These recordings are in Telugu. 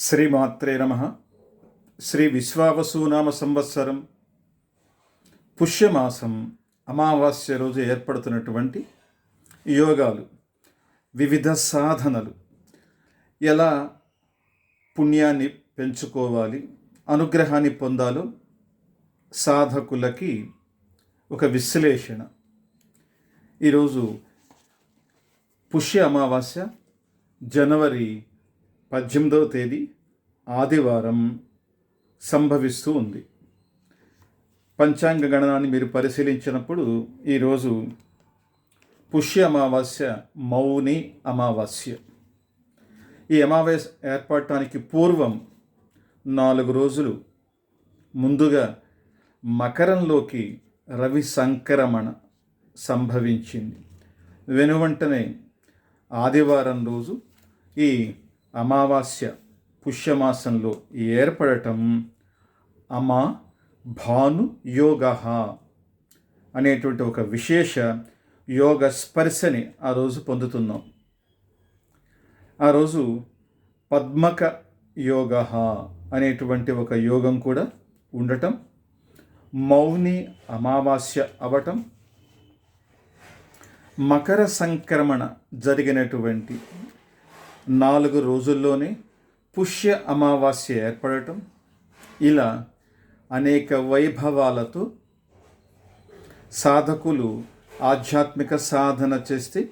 శ్రీమాత్రే నమ. శ్రీ విశ్వావసునామ సంవత్సరం పుష్యమాసం అమావాస్య రోజు ఏర్పడుతున్నటువంటి యోగాలు వివిధ సాధనలు. ఎలా పుణ్యాన్ని పెంచుకోవాలి అనుగ్రహాన్ని పొందాలో సాధకులకి ఒక విశ్లేషణ. ఈరోజు పుష్య అమావాస్య జనవరి పద్దెనిమిదవ తేదీ ఆదివారం సంభవిస్తూ ఉంది. పంచాంగ గణనాన్ని మీరు పరిశీలించినప్పుడు ఈరోజు పుష్య అమావాస్య మౌని అమావాస్య. ఈ అమావాస్య ఏర్పడటానికి పూర్వం నాలుగు రోజులు ముందుగా మకరంలోకి రవి సంక్రమణ సంభవించింది. వెనువంటనే ఆదివారం రోజు ఈ అమావాస్య పుష్యమాసంలో ఏర్పడటం అమా భాను యోగ అనేటువంటి ఒక విశేష యోగ స్పర్శని ఆ రోజు పొందుతున్నాం. ఆ రోజు పద్మక యోగ అనేటువంటి ఒక యోగం కూడా ఉండటం మౌని అమావాస్య అవటం మకర సంక్రమణ జరిగినటువంటి నాలుగు రోజుల్లోనే పుష్య అమావాస్య ఏర్పడటం ఇలా అనేక వైభవాలతో సాధకులు ఆధ్యాత్మిక సాధన చేస్తే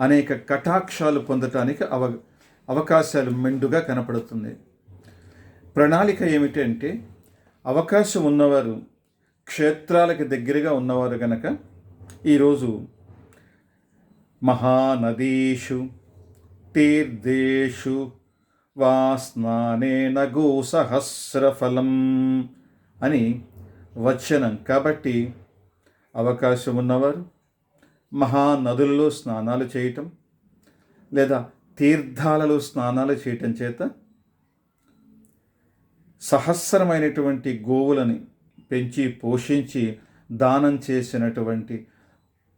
అనేక కటాక్షాలు పొందటానికి అవ అవకాశాలు మెండుగా కనపడుతుంది. ప్రణాళిక ఏమిటంటే అవకాశం ఉన్నవారు క్షేత్రాలకు దగ్గరగా ఉన్నవారు గనక ఈరోజు మహానదీషు తీర్థేషు వా స్నానేన గోసహస్రఫలం అని వచనం. కాబట్టి అవకాశం ఉన్నవారు మహానదుల్లో స్నానాలు చేయటం లేదా తీర్థాలలో స్నానాలు చేయటం చేత సహస్రమైనటువంటి గోవులని పెంచి పోషించి దానం చేసినటువంటి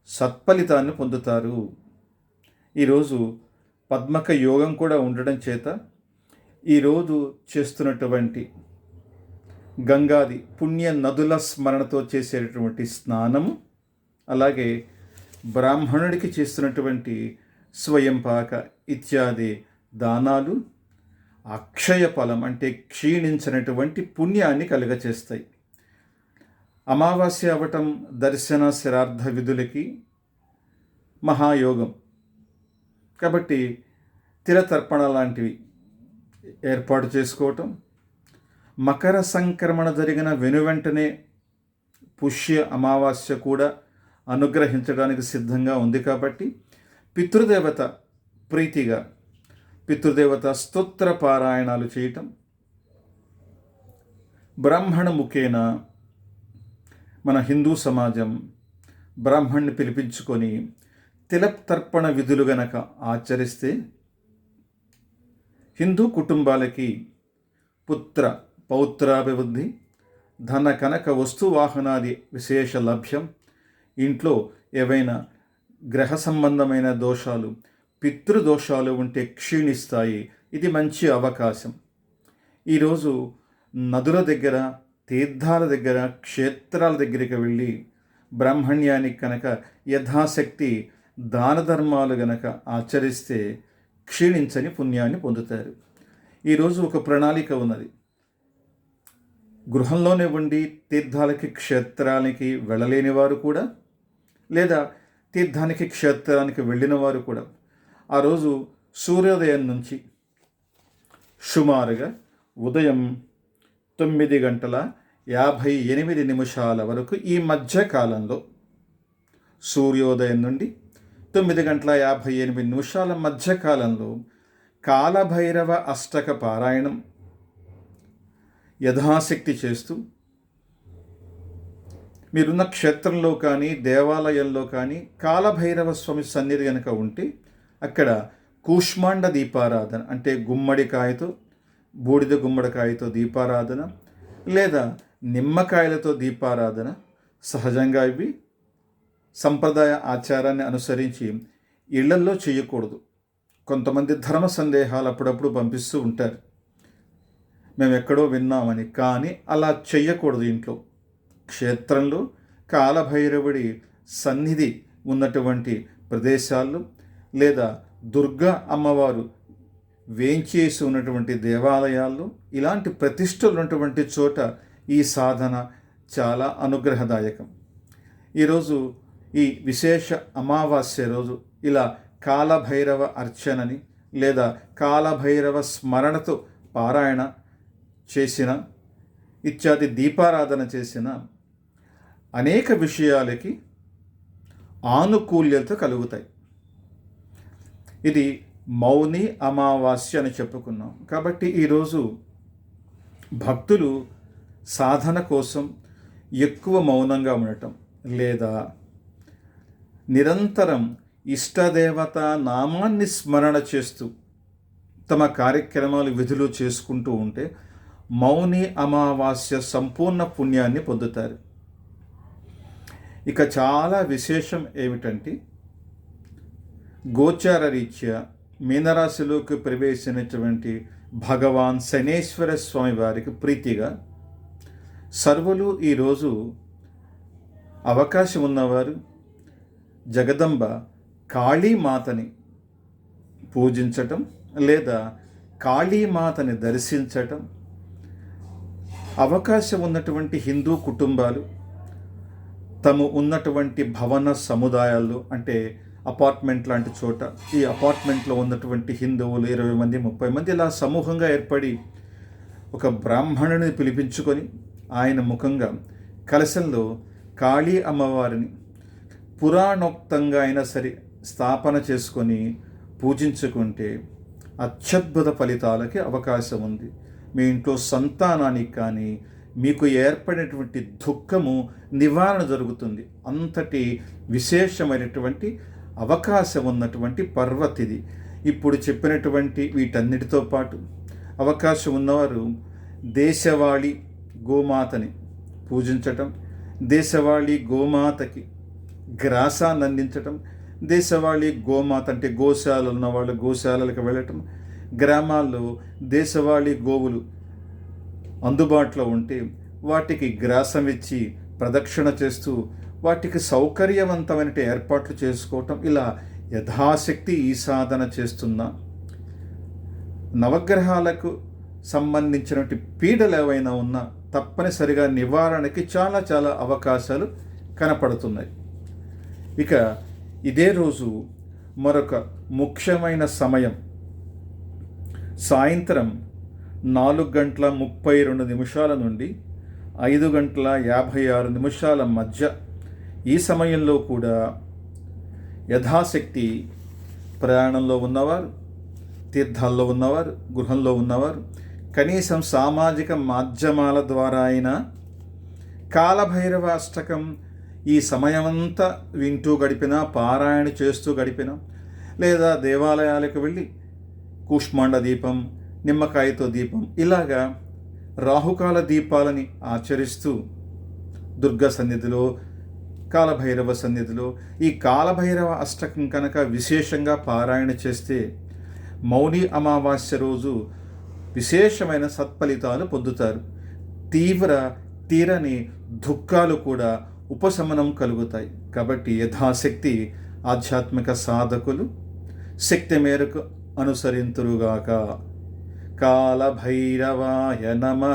సత్ఫలితాన్ని పొందుతారు. ఈరోజు పద్మక యోగం కూడా ఉండడం చేత ఈరోజు చేస్తున్నటువంటి గంగాది పుణ్య నదుల స్మరణతో చేసేటటువంటి స్నానము అలాగే బ్రాహ్మణుడికి చేస్తున్నటువంటి స్వయంపాక ఇత్యాది దానాలు అక్షయ ఫలం అంటే క్షీణించినటువంటి పుణ్యాన్ని కలుగచేస్తాయి. అమావాస్య అవటం దర్శన శరార్థ విధులకి మహాయోగం. కాబట్టి తిరతర్పణ లాంటివి ఏర్పాటు చేసుకోవటం మకర సంక్రమణ జరిగిన వెనువెంటనే పుష్య అమావాస్య కూడా అనుగ్రహించడానికి సిద్ధంగా ఉంది కాబట్టి పితృదేవత ప్రీతిగా పితృదేవత స్తోత్ర పారాయణాలు చేయటం బ్రాహ్మణ ముఖేన మన హిందూ సమాజం బ్రాహ్మణ్ణి పిలిపించుకొని తిలతర్పణ విధులు గనక ఆచరిస్తే హిందూ కుటుంబాలకి పుత్ర పౌత్రాభివృద్ధి ధన కనక వస్తువాహనాది విశేష లభ్యం ఇంట్లో ఏవైనా గ్రహ సంబంధమైన దోషాలు పితృదోషాలు ఉంటే క్షీణిస్తాయి. ఇది మంచి అవకాశం. ఈరోజు నదుల దగ్గర తీర్థాల దగ్గర క్షేత్రాల దగ్గరికి వెళ్ళి బ్రాహ్మణ్యానికి కనుక యథాశక్తి దాన ధర్మాలు గనక ఆచరిస్తే క్షీణించని పుణ్యాన్ని పొందుతారు. ఈరోజు ఒక ప్రణాళిక ఉన్నది. గృహంలోనే ఉండి తీర్థాలకి క్షేత్రానికి వెళ్ళలేని వారు కూడా లేదా తీర్థానికి క్షేత్రానికి వెళ్ళిన వారు కూడా ఆ రోజు సూర్యోదయం నుంచి సుమారుగా ఉదయం తొమ్మిది గంటల యాభై ఎనిమిది నిమిషాల వరకు ఈ మధ్యకాలంలో సూర్యోదయం నుండి తొమ్మిది గంటల యాభై ఎనిమిది నిమిషాల మధ్య కాలంలో కాలభైరవ అష్టక పారాయణం యథాశక్తి చేస్తూ మీరున్న క్షేత్రంలో కానీ దేవాలయంలో కానీ కాలభైరవ స్వామి సన్నిధి కనుక ఉంటే అక్కడ కూష్మాండ దీపారాధన అంటే గుమ్మడికాయతో బూడిద గుమ్మడికాయతో దీపారాధన లేదా నిమ్మకాయలతో దీపారాధన సహజంగా ఇవి. సంప్రదాయ ఆచారాన్ని అనుసరించి ఇళ్ళల్లో చేయకూడదు. కొంతమంది ధర్మ సందేహాలు అప్పుడప్పుడు పంపిస్తూ ఉంటారు. మేము ఎక్కడో విన్నామని కానీ అలా చెయ్యకూడదు ఇంట్లో. క్షేత్రంలో కాలభైరవుడి సన్నిధి ఉన్నటువంటి ప్రదేశాల్లో లేదా దుర్గా అమ్మవారు వేంచేసి ఉన్నటువంటి దేవాలయాల్లో ఇలాంటి ప్రతిష్టలు ఉన్నటువంటి చోట ఈ సాధన చాలా అనుగ్రహదాయకం. ఈరోజు ఈ విశేష అమావాస్య రోజు ఇలా కాలభైరవ అర్చనని లేదా కాలభైరవ స్మరణతో పారాయణ చేసిన ఇత్యాది దీపారాధన చేసిన అనేక విషయాలకి ఆనుకూల్యత కలుగుతాయి. ఇది మౌని అమావాస్య అని చెప్పుకున్నాం. కాబట్టి ఈరోజు భక్తులు సాధన కోసం ఎక్కువ మౌనంగా ఉండటం లేదా నిరంతరం ఇష్టదేవత నామాన్ని స్మరణ చేస్తూ తమ కార్యక్రమాలు విధులు చేసుకుంటూ ఉంటే మౌని అమావాస్య సంపూర్ణ పుణ్యాన్ని పొందుతారు. ఇక చాలా విశేషం ఏమిటంటే గోచార రీత్యా మీనరాశిలోకి ప్రవేశించినటువంటి భగవాన్ శనేశ్వర స్వామి వారికి ప్రీతిగా సర్వులు ఈరోజు అవకాశం ఉన్నవారు జగదంబ కాళీమాతని పూజించటం లేదా కాళీమాతని దర్శించటం అవకాశం ఉన్నటువంటి హిందూ కుటుంబాలు తము ఉన్నటువంటి భవన సముదాయాల్లో అంటే అపార్ట్మెంట్ లాంటి చోట ఈ అపార్ట్మెంట్లో ఉన్నటువంటి హిందువులు ఇరవై మంది ముప్పై మంది ఇలా సమూహంగా ఏర్పడి ఒక బ్రాహ్మణుని పిలిపించుకొని ఆయన ముఖంగా కలశంలో కాళీ అమ్మవారిని పురాణోక్తంగా అయినా సరే స్థాపన చేసుకొని పూజించుకుంటే అత్యద్భుత ఫలితాలకి అవకాశం ఉంది. మీ ఇంట్లో సంతానానికి కానీ మీకు ఏర్పడినటువంటి దుఃఖము నివారణ జరుగుతుంది. అంతటి విశేషమైనటువంటి అవకాశం ఉన్నటువంటి పర్వతిది. ఇప్పుడు చెప్పినటువంటి వీటన్నిటితో పాటు అవకాశం ఉన్నవారు దేశవాళి గోమాతని పూజించటం దేశవాళి గోమాతకి గ్రాసాన్ని అందించటం దేశవాళీ గోమాత అంటే గోశాలలు ఉన్న వాళ్ళు గోశాలలకు వెళ్ళటం గ్రామాల్లో దేశవాళీ గోవులు అందుబాటులో ఉంటే వాటికి గ్రాసం ఇచ్చి ప్రదక్షిణ చేస్తూ వాటికి సౌకర్యవంతమైన ఏర్పాట్లు చేసుకోవటం ఇలా యథాశక్తి ఈ సాధన చేస్తున్న నవగ్రహాలకు సంబంధించినటువంటి పీడలు ఏవైనా ఉన్నా తప్పనిసరిగా నివారణకి చాలా చాలా అవకాశాలు కనపడుతున్నాయి. ఇక ఇదే రోజు మరొక ముఖ్యమైన సమయం. సాయంత్రం నాలుగు గంటల ముప్పై రెండు నిమిషాల నుండి ఐదు గంటల యాభై ఆరు నిమిషాల మధ్య ఈ సమయంలో కూడా యథాశక్తి ప్రయాణంలో ఉన్నవారు తీర్థాల్లో ఉన్నవారు గృహంలో ఉన్నవారు కనీసం సామాజిక మాధ్యమాల ద్వారా అయినా కాలభైరవ అష్టకం ఈ సమయమంతా వింటూ గడిపినా పారాయణ చేస్తూ గడిపినా లేదా దేవాలయాలకు వెళ్ళి కూష్మాండ దీపం నిమ్మకాయతో దీపం ఇలాగా రాహుకాల దీపాలని ఆచరిస్తూ దుర్గా సన్నిధిలో కాలభైరవ సన్నిధిలో ఈ కాలభైరవ అష్టకం కనుక విశేషంగా పారాయణ చేస్తే మౌని అమావాస్య రోజు విశేషమైన సత్ఫలితాలు పొందుతారు. తీవ్ర తీరని దుఃఖాలు కూడా ఉపశమనం కలుగుతాయి. కాబట్టి యథాశక్తి ఆధ్యాత్మిక సాధకులు శక్తి మేరకు అనుసరింతురుగాక. కాలభైరవాయ నమ.